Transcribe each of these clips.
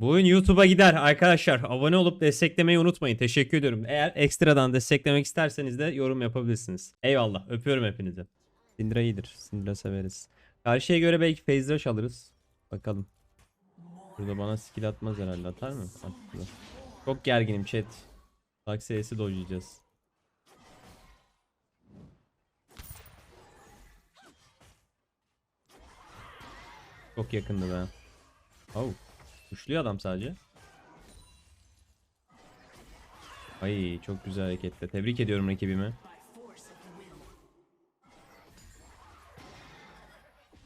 Bu oyun YouTube'a gider arkadaşlar. Abone olup desteklemeyi unutmayın. Teşekkür ediyorum. Eğer ekstradan desteklemek isterseniz de yorum yapabilirsiniz. Eyvallah. Öpüyorum hepinizi. Syndra iyidir. Syndra severiz. Karşıya göre belki phase rush alırız. Bakalım. Burada bana skill atmaz herhalde. Atar mı? Attı. Çok gerginim chat. Taksiyesi dojlayacağız. Çok yakındı be. Oh. Kuşluyor adam sadece. Ay çok güzel hareketle. Tebrik ediyorum rakibimi.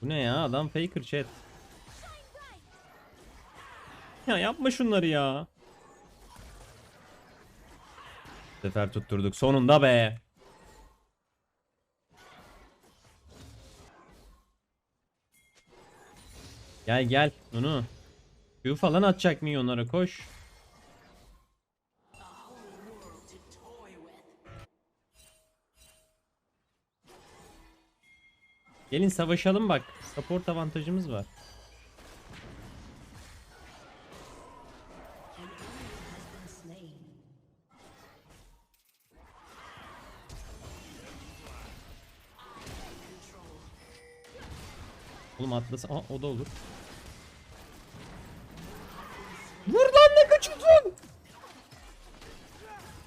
Bu ne ya? Adam faker chat. Ya yapma şunları ya. Sefer tutturduk. Sonunda be. Gel gel. Onu. Q falan atacak milyonlara koş. Gelin savaşalım bak. Support avantajımız var. Oğlum atlasa Aa, o da olur.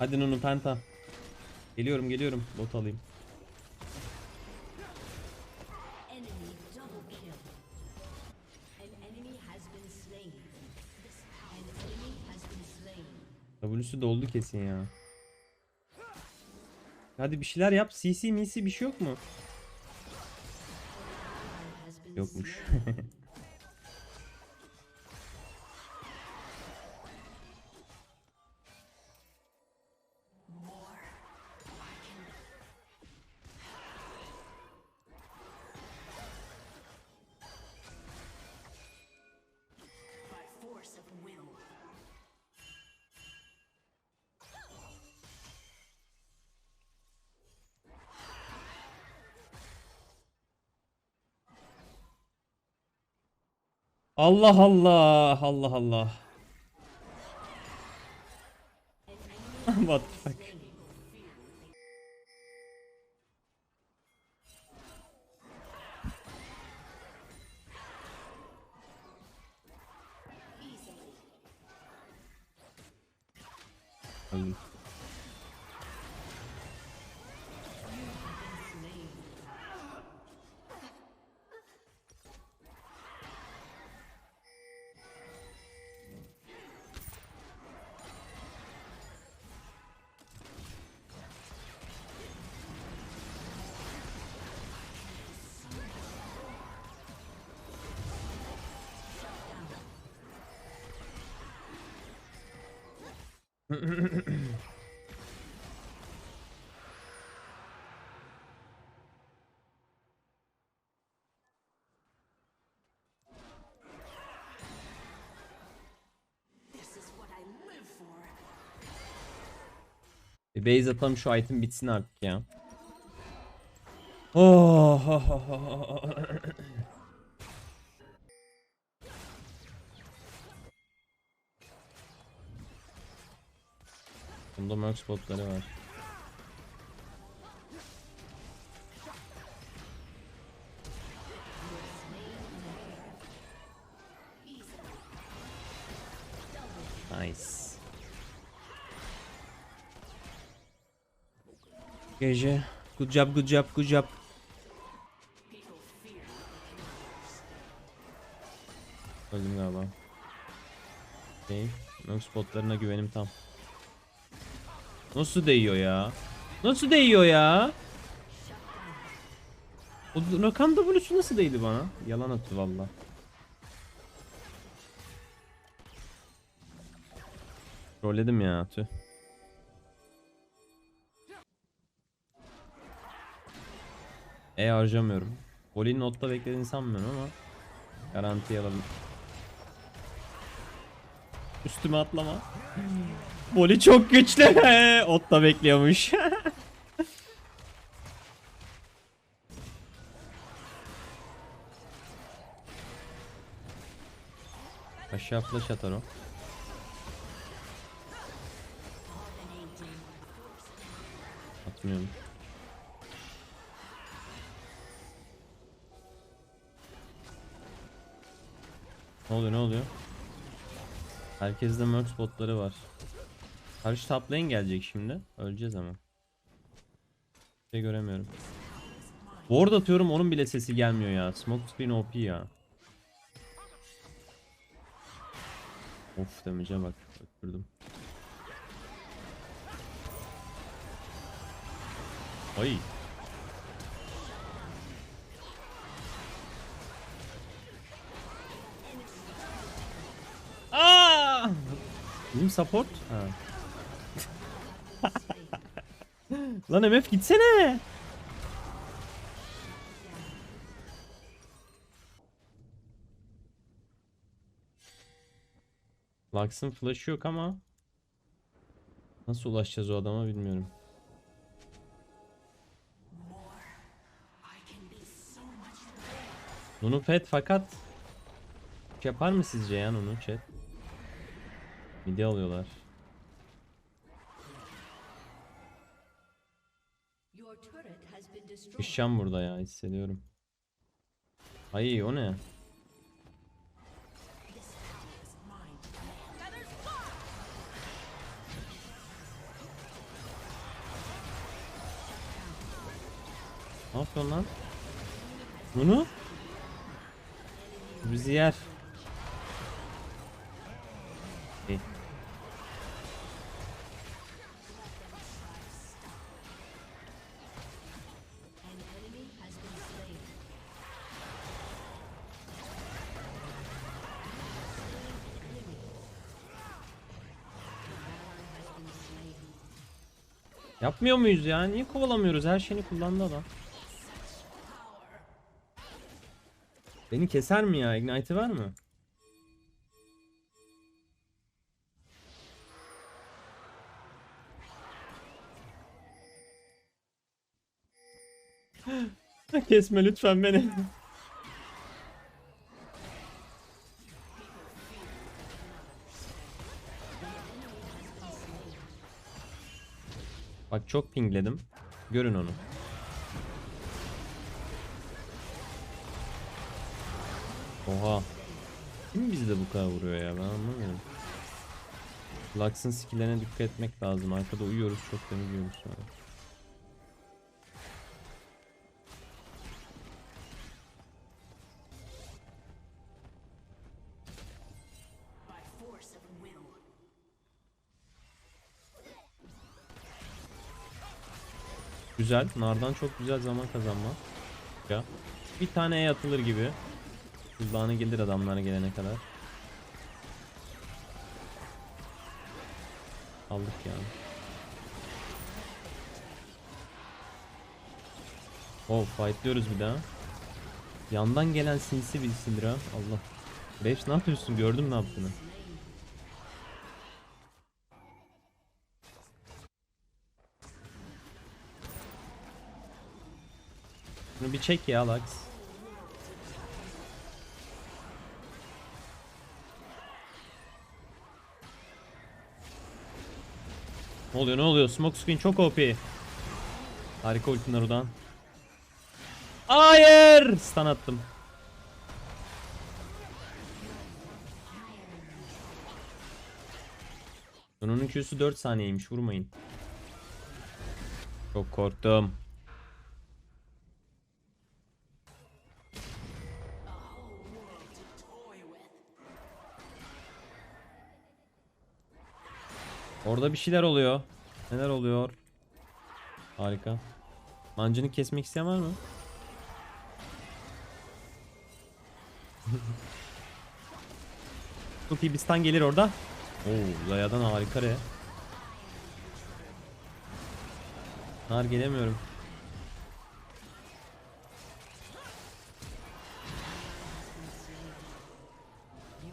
Hadi Nunu penta. Geliyorum geliyorum. Bot alayım. W'su doldu kesin ya. Hadi bir şeyler yap. CC misi bir şey yok mu? Yokmuş. Allah Allah. Allah Allah. What the fuck? Bir base atalım şu item bitsin artık ya. Oh. Bunda merc spotları var. Nice. Gece. Good job, good job, good job. Öldüm galiba. Okey. Nok spotlarına güvenim tam. Nasıl değiyor ya? Nasıl değiyor ya? O Rakan W'su nasıl değdi bana? Yalan attı valla. Trolledim ya tüh. E harcamıyorum. Voli'nin notta beklediğini sanmıyorum ama garanti alalım. Üstüme atlama. Voli çok güçlü. Otta bekliyormuş. Aşağı flash atar o. Atmıyorum. Ne oluyor ne oluyor? Herkeste merc botları var. Karşı top lane gelecek şimdi. Öleceğiz ama. Bir şey göremiyorum. Ward atıyorum onun bile sesi gelmiyor ya. Smoke screen OP ya. Of damage'e bak. Öpürdüm. Ay. Aa! Benim support? Ha. Lan MF gitsene. Lux'ın flash'ı yok ama nasıl ulaşacağız o adama bilmiyorum. Nunu pet fakat şey yapar mı sizce ya Nunu chat? Midi alıyorlar. Kışacağım burada ya hissediyorum. Ay o ne? Ne yapıyorsun lan? Bunu? Bizi yer. İyi. Yapmıyor muyuz ya? Niye kovalamıyoruz? Her şeyini kullandı adam. Beni keser mi ya? Ignite'i var mı? Kesme lütfen beni. Çok pingledim. Görün onu. Oha. Kim bizde bu kadar vuruyor ya ben anlamıyorum. Lux'ın skill'lerine dikkat etmek lazım. Arkada uyuyoruz çok temizliyoruz sonra. Güzel. Nardan çok güzel zaman kazanma. Ya. Bir tane E atılır gibi. Hızlanı gelir adamlara gelene kadar. Aldık yani. Oh fightlıyoruz bir daha. Yandan gelen sinsi bir Syndra. Allah. Reis ne yapıyorsun? Gördüm ne yaptığını. Şunu bir çek ya Lux. Ne oluyor ne oluyor? Smoke screen çok OP. Harika ulti Naru'dan. Hayır! Stun attım. Bunun Q'su 4 saniyeymiş vurmayın. Çok korktum. Orada bir şeyler oluyor. Neler oluyor? Harika. Mancını kesmek isteyen var mı? Çok iyi bir stun gelir orada. Oo, Zaya'dan harika re. Nar gelemiyorum.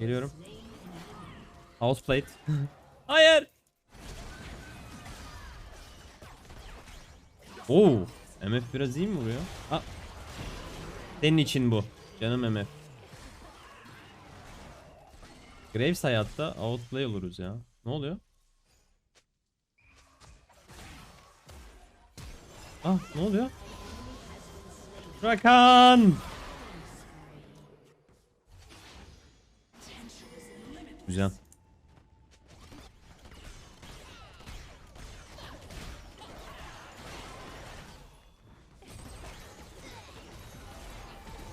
Geliyorum. Houseplate. Hayır. Oo, MF biraz iyi mi vuruyor? Ha. Senin için bu. Canım MF. Graves hayatta outplay oluruz ya. Ne oluyor? Ah ne oluyor? Rakan! Güzel.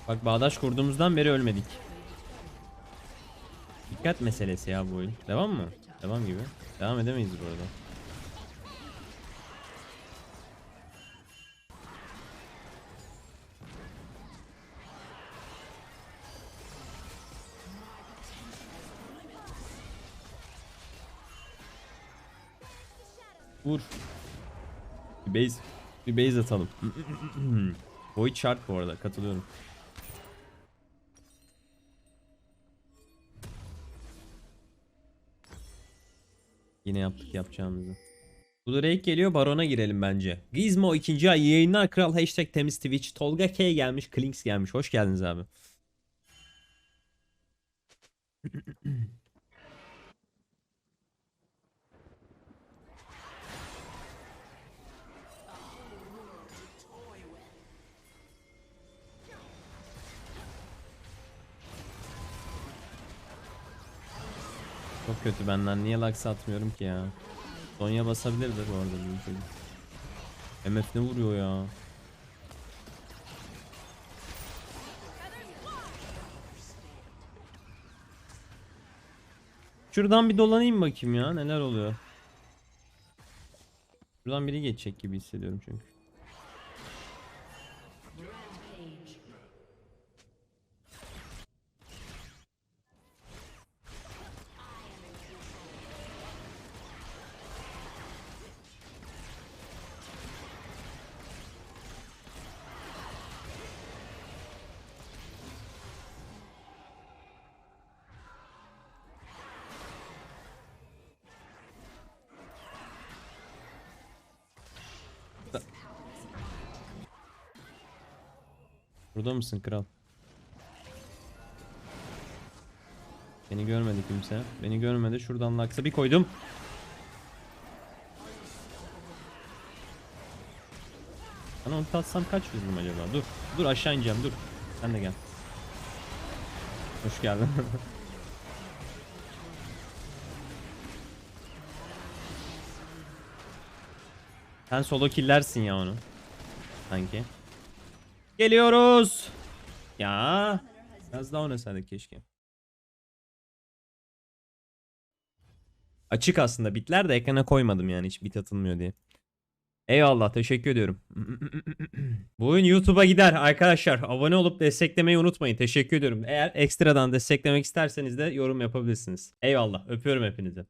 Bak bağdaş kurduğumuzdan beri ölmedik. Dikkat meselesi ya bu oyun. Devam mı? Devam gibi. Devam edemeyiz bu arada. Vur. Bir base, bir base atalım. Void şart bu arada katılıyorum. Yine yaptık yapacağımızı. Bu da geliyor barona girelim bence. Gizmo ikinci ay yayınlar kral hashtag temiz twitch. Tolga K gelmiş Klinks gelmiş. Hoş geldiniz abi. Çok kötü benden. Niye laks atmıyorum ki ya? Sonya basabilirdi bu arada bu çocuk. MF ne vuruyor ya? Şuradan bir dolanayım bakayım ya. Neler oluyor? Şuradan biri geçecek gibi hissediyorum çünkü. Burada mısın kral? Beni görmedi kimse. Beni görmedi. Şuradan laksa bir koydum. Bana ulti atsam kaç vururum acaba? Dur. Dur aşağı ineceğim dur. Sen de gel. Hoş geldin. Sen solo killersin ya onu. Sanki. Geliyoruz. Ya. Biraz daha oynasaydık keşke. Açık aslında bitler de ekrana koymadım yani hiç bit atılmıyor diye. Eyvallah teşekkür ediyorum. Bu oyun YouTube'a gider arkadaşlar. Abone olup desteklemeyi unutmayın. Teşekkür ediyorum. Eğer ekstradan desteklemek isterseniz de yorum yapabilirsiniz. Eyvallah. Öpüyorum hepinizi.